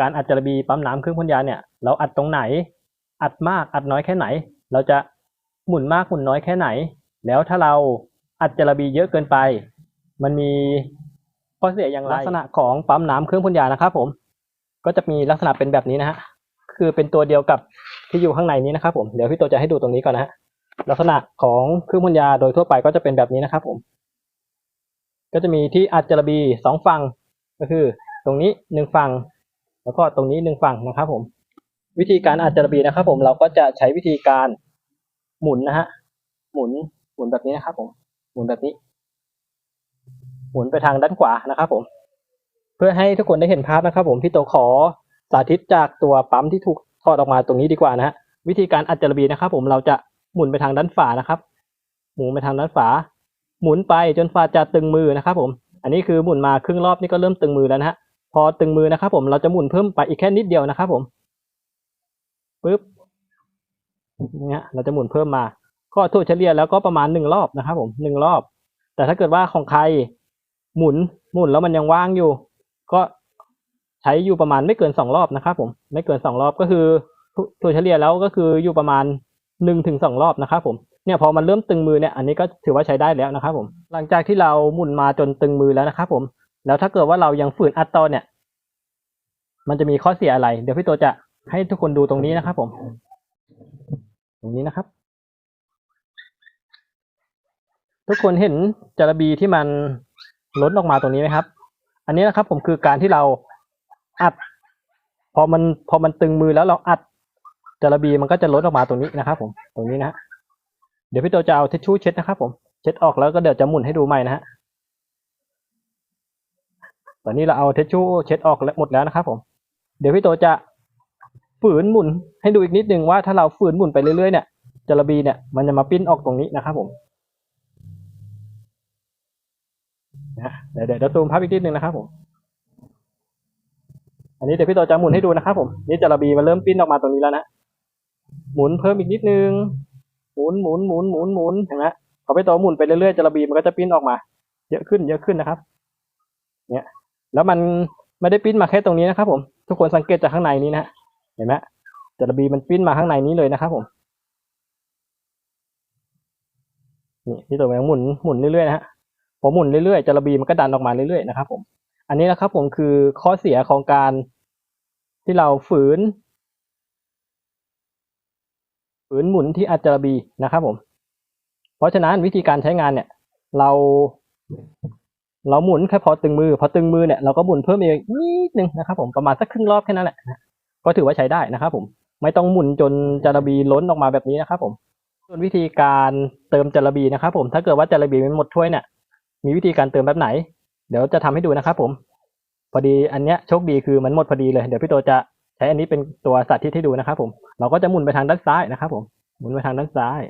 การอัดจระบีปั๊มน้ำเครื่องพ่นยาเนี่ยเราอัดตรงไหน อัดมากอัดน้อยแค่ไหน เราจะหมุนมากหมุนน้อยแค่ไหน แล้วถ้าเราอัดจระบีเยอะเกินไป มันมีข้อเสียอย่างไรลักษณะของปั๊มน้ำเครื่องพ่นยานะครับ ผม ก็จะมีลักษณะเป็นแบบนี้นะฮะคือเป็นตัวเดียวกับที่อยู่ข้างในนี้นะครับ ผมเดี๋ยวพี่โตจะให้ดูตรงนี้ก่อนนะฮะลักษณะของเครื่องพ่นยาโดยทั่วไปก็จะเป็นแบบนี้นะครับ ผม ก็จะมีที่อัดจระบีสองฝั่งก็คือ ตรงนี้หนึ่งฝั่ง แล้วก็ตรงนี้หนึ่งฝั่งนะครับ ผม วิธีการอัดจระบีนะครับ ผมเราก็จะใช้วิธีการหมุนนะฮะหมุนหมุนแบบนี้นะครับ ผมหมุนแบบนี้ หมุนไปทางด้านขวานะครับ ผม เพื่อให้ทุกคนได้เห็นภาพนะครับ ผมพี่โตขอสาธิตจากตัวปั๊มที่ถูกถอดออกมาตรงนี้ดีกว่านะฮะวิธีการอัดจระบีนะครับ ผมเราจะหมุนไปทางด้านฝานะครับ หมุนไปทางด้านฝา หมุนไปจนฝาจะตึงมือนะครับ ผม อันนี้คือหมุนมาครึ่งรอบนี่ก็เริ่มตึงมือแล้วนะฮะ พอตึงมือนะครับผมเราจะหมุนเพิ่มไปอีกแค่นิดเดียวนะครับผมปึ๊บเนี่ยเราจะหมุนเพิ่มมา ก็ทั่วเฉลี่ยแล้วก็ประมาณหนึ่งรอบนะครับผมหนึ่งรอบ แต่ถ้าเกิดว่าของใครหมุนหมุนแล้วมันยังว่างอยู่ ก็ใช้อยู่ประมาณไม่เกินสองรอบนะครับผมไม่เกินสองรอบก็คือทั่วเฉลี่ยแล้วก็คืออยู่ประมาณหนึ่งถึงสองรอบนะครับผมเนี่ยพอมันเริ่มตึงมือเนี่ยอันนี้ก็ถือว่าใช้ได้แล้วนะครับผมหลังจากที่เราหมุนมาจนตึงมือแล้วนะครับผมแล้วถ้าเกิดว่าเรายังฝืนอัดต่อเนี่ย มันจะมีข้อเสียอะไร เดี๋ยวพี่โตจะให้ทุกคนดูตรงนี้นะครับผม ตรงนี้นะครับ ทุกคนเห็นจระบีที่มันล้นออกมาตรงนี้ไหมครับ อันนี้นะครับผมคือการที่เราอัด พอมันพอมันตึงมือแล้วเราอัดจระบีมันก็จะล้นออกมาตรงนี้นะครับ ผม ตรงนี้นะฮะเดี๋ยวพี่โตจะเอาทิชชู่เช็ดนะครับ ผม เช็ดออกแล้วก็เดี๋ยวจะหมุนให้ดูใหม่นะฮะตอนนี้เราเอาเทชชู่เช็ดออกหมดแล้วนะครับผม เดี๋ยวพี่โตจะฝืนหมุนให้ดูอีกนิดนึงว่าถ้าเราฝืนหมุนไปเรื่อยๆเนี่ยจระบีเนี่ยมันจะมาปิ้นออกตรงนี้นะครับผมนะเดี๋ยวเดี๋ยวเราซูมภาพอีกนิดนึงนะครับผม อันนี้เดี๋ยวพี่โตจะหมุนให้ดูนะครับผมนี่จระบีมันเริ่มปิ้นออกมาตรงนี้แล้วนะหมุนเพิ่มอีกนิดนึงหมุนหมุนหมุนหมุนหมุนเห็นไหมพอพี่โตหมุนไปเรื่อยๆจระบีมันก็จะปิ้นออกมา เยอะขึ้นเยอะขึ้นนะครับ เนี่ย แล้วมันไม่ได้ปิ้นมาแค่ตรงนี้นะครับผม ทุกคนสังเกตจากข้างในนี้นะเห็นไหมจระบีมันปิ้นมาข้างในนี้เลยนะครับผมนี่ที่ตัวมันหมุนหมุนเรื่อยๆนะฮะพอหมุนเรื่อยๆจระบีมันก็ดันออกมาเรื่อยๆนะครับผม อันนี้นะครับผมคือข้อเสียของการที่เราฝืน ฝืนหมุนที่อัจระบีนะครับผม เพราะฉะนั้นวิธีการใช้งานเนี่ย เรา เราหมุนแค่พอตึงมือ พอตึงมือเนี่ยเราก็หมุนเพิ่มอีกนิดนึงนะครับผมประมาณสักครึ่งรอบแค่นั้นแหละก็ถือว่าใช้ได้นะครับผมไม่ต้องหมุนจนจารบีล้นออกมาแบบนี้นะครับผมส่วนวิธีการเติมจารบีนะครับผมถ้าเกิดว่าจารบีมันหมดถ้วยเนี่ยมีวิธีการเติมแบบไหน เดี๋ยวจะทำให้ดูนะครับผม พอดีอันเนี้ยโชคดีคือมันหมดพอดีเลยเดี๋ยวพี่โตจะใช้อันนี้เป็นตัวสาธิตให้ดูนะครับผมเราก็จะหมุนไปทางด้านซ้ายนะครับผมหมุนไปทางด้านซ้าย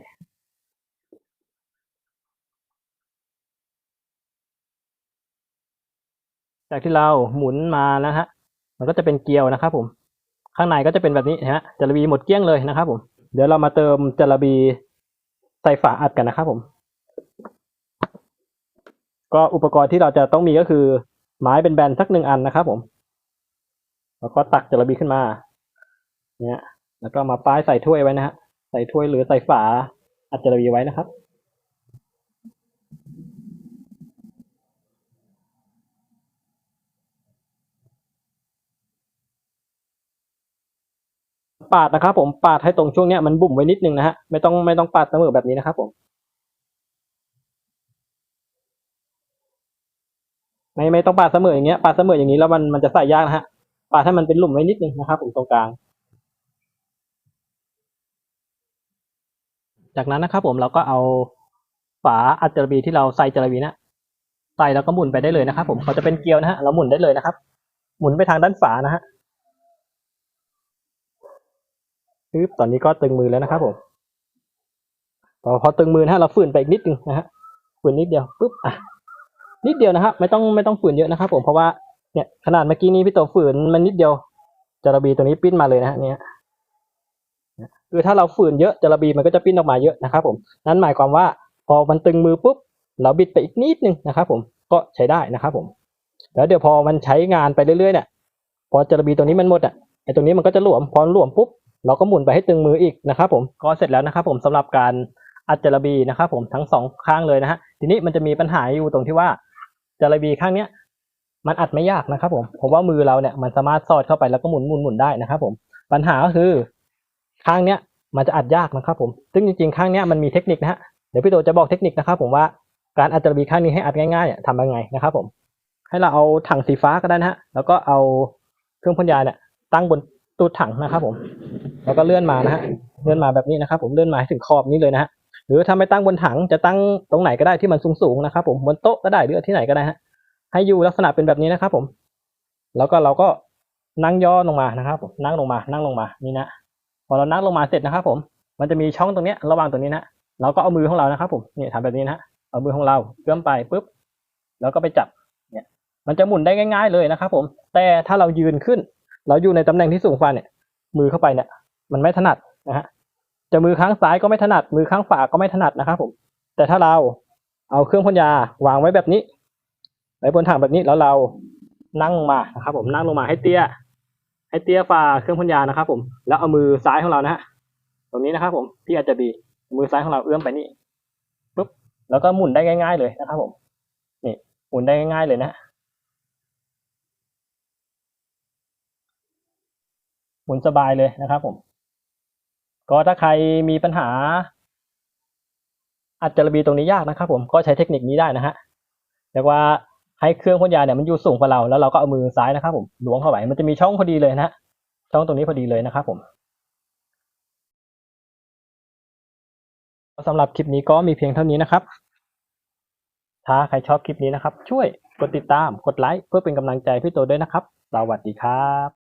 จากที่เราหมุนมานะฮะ มันก็จะเป็นเกลียวนะครับผม ข้างในก็จะเป็นแบบนี้นะฮะจระบีหมดเกลี้ยงเลยนะครับผม เดี๋ยวเรามาเติมจระบีใส่ฝาอัดกันนะครับผม ก็อุปกรณ์ที่เราจะต้องมีก็คือไม้เป็นแบนสักหนึ่งอันนะครับผม แล้วก็ตักจระบีขึ้นมา เนี่ย แล้วก็มาป้ายใส่ถ้วยไว้นะฮะ ใส่ถ้วยหรือใส่ฝาอัดจระบีไว้นะครับ ปาดนะครับ ผมปาดให้ตรงช่วงเนี้ยมันบุ่มไว้นิดนึงนะฮะไม่ต้องไม่ต้องปาดเสมอแบบนี้นะครับผมไม่ไม่ต้องปาดเสมออย่างเงี้ยปาดเสมออย่างนี้แล้วมันมันจะใส่ยากนะฮะปาดให้มันเป็นหลุมไว้นิดนึงนะครับ ผมตรงกลาง จากนั้นนะครับ ผมเราก็เอาฝาอัดจระบีที่เราใส่จระบีนะใส่แล้วก็หมุนไปได้เลยนะครับ ผมเขาจะเป็นเกลียวนะฮะเราหมุนได้เลยนะครับ หมุนไปทางด้านฝานะฮะ ปึ๊บตอนนี้ก็ตึงมือแล้วนะครับผมพอพอตึงมือนะฮะเราฝืนไปอีกนิดนึงนะฮะฝืนนิดเดียวปึ๊บอะนิดเดียวนะครับไม่ต้องไม่ต้องฝืนเยอะนะครับ ผมเพราะว่าเนี่ยขนาดเมื่อกี้นี้พี่โตฝืนมันนิดเดียวจระบีตัวนี้ปิ้นมาเลยนะฮะเนี่ยคือถ้าเราฝืนเยอะจระบีมันก็จะปิ้นออกมาเยอะนะครับ ผมนั่นหมายความว่า พอมันตึงมือปุ๊บเราบิดไปอีกนิดนึงนะครับ ผมก็ใช้ได้นะครับผมแล้วเดี๋ยวพอมันใช้งานไปเรื่อยๆเนี่ยพอจระบีตัวนี้มันหมดอะไอ้ตรงนี้มันก็จะหลวมพอหลวมปุ๊บ เราก็หมุนไปให้ตึงมืออีกนะครับผมก็เสร็จแล้วนะครับผมสำหรับการอัดจระบีนะครับผมทั้งสองข้างเลยนะฮะทีนี้มันจะมีปัญหาอยู่ตรงที่ว่าจระบีข้างเนี้ยมันอัดไม่ยากนะครับผมผมว่ามือเราเนี่ยมันสามารถสอดเข้าไปแล้วก็หมุนหมุนหมุนได้นะครับผมปัญหาก็คือข้างเนี้ยมันจะอัดยากนะครับผมซึ่งจริงๆข้างเนี้ยมันมีเทคนิคนะฮะเดี๋ยวพี่โตจะบอกเทคนิคนะครับผมว่าการอัดจระบีข้างนี้ให้อัดง่ายๆทำยังไงนะครับผมให้เราเอาถังสีฟ้าก็ได้นะฮะแล้วก็เอาเครื่องพ่นยาเนี่ยตั้งบนตูดถังนะครับผม แล้วก็เลื่อนมานะฮะเลื่อนมาแบบนี้นะครับ ผมเลื่อนมาถึงขอบนี้เลยนะฮะหรือถ้าไม่ตั้งบนถังจะตั้งตรงไหนก็ได้ที่มันสูงๆนะครับ ผมบนโต๊ะก็ได้หรือที่ไหนก็ได้ฮะให้อยู่ลักษณะเป็นแบบนี้นะครับ ผม แล้วก็เราก็นั่งย่อลงมานะครับ ผมนั่งลงมา นั่งลงมานี่นะพอเรานั่งลงมาเสร็จนะครับ ผม มันจะมีช่องตรงเนี้ยระหว่างตรงนี้นะเราก็เอามือของเรานะครับ ผมนี่ทำแบบนี้นะฮะเอามือของเราเอื้อมไปปุ๊บแล้วก็ไปจับเนี่ย มันจะหมุนได้ง่าย ๆ เลยนะครับ ผม แต่ถ้าเรายืนขึ้น เราอยู่ในตำแหน่งที่สูงกว่าเนี่ย มือเข้าไปเนี่ย มันไม่ถนัดนะฮะจะมือข้างซ้ายก็ไม่ถนัด มือข้างขวาก็ไม่ถนัดนะครับผม แต่ถ้าเราเอาเครื่องพ่นยาวางไว้แบบนี้ ไว้บนถังแบบนี้แล้วเรานั่งลงมานะครับผมนั่งลงมาให้เตี้ย ให้เตี้ยฝ่าเครื่องพ่นยานะครับผม แล้วเอามือซ้ายของเรานะฮะตรงนี้นะครับผมที่อาจจะดีมือซ้ายของเราเอื้อมไปนี่ปุ๊บแล้วก็หมุนได้ง่าย ๆ เลยนะครับผมนี่หมุนได้ง่าย ๆเลยนะหมุนสบายเลยนะครับผม ก็ถ้าใครมีปัญหา อัดจระบีตรงนี้ยากนะครับ ผมก็ใช้เทคนิคนี้ได้นะฮะเรียกว่าให้เครื่องพ่นยาเนี่ยมันอยู่สูงกว่าเราแล้วเราก็เอามือซ้ายนะครับผมล้วงเข้าไปมันจะมีช่องพอดีเลยนะฮะช่องตรงนี้พอดีเลยนะครับผมสำหรับคลิปนี้ก็มีเพียงเท่านี้นะครับ ถ้าใครชอบคลิปนี้นะครับ ช่วยกดติดตามกดไลค์เพื่อเป็นกำลังใจพี่โตด้วยนะครับ สวัสดีครับ